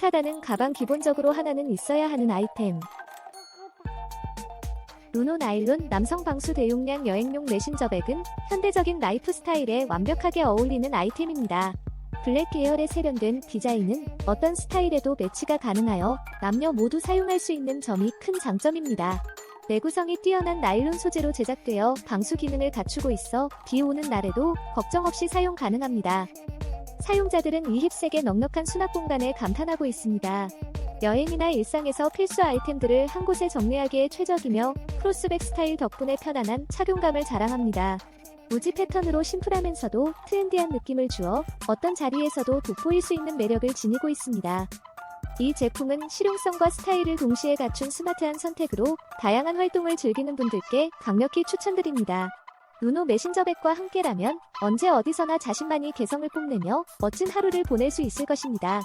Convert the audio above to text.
핫하다는 가방 기본적으로 하나는 있어야 하는 아이템. 루노 나일론 남성 방수 대용량 여행용 메신저백은 현대적인 라이프 스타일에 완벽하게 어울리는 아이템입니다. 블랙 계열의 세련된 디자인은 어떤 스타일에도 매치가 가능하여 남녀 모두 사용할 수 있는 점이 큰 장점입니다. 내구성이 뛰어난 나일론 소재로 제작되어 방수 기능을 갖추고 있어 비 오는 날에도 걱정 없이 사용 가능합니다. 사용자들은 이 힙색의 넉넉한 수납 공간에 감탄하고 있습니다. 여행이나 일상에서 필수 아이템들을 한 곳에 정리하기에 최적이며 크로스백 스타일 덕분에 편안한 착용감을 자랑합니다. 무지 패턴으로 심플하면서도 트렌디한 느낌을 주어 어떤 자리에서도 돋보일 수 있는 매력을 지니고 있습니다. 이 제품은 실용성과 스타일을 동시에 갖춘 스마트한 선택으로 다양한 활동을 즐기는 분들께 강력히 추천드립니다. 루노 메신저백과 함께라면 언제 어디서나 자신만이 개성을 뽐내며 멋진 하루를 보낼 수 있을 것입니다.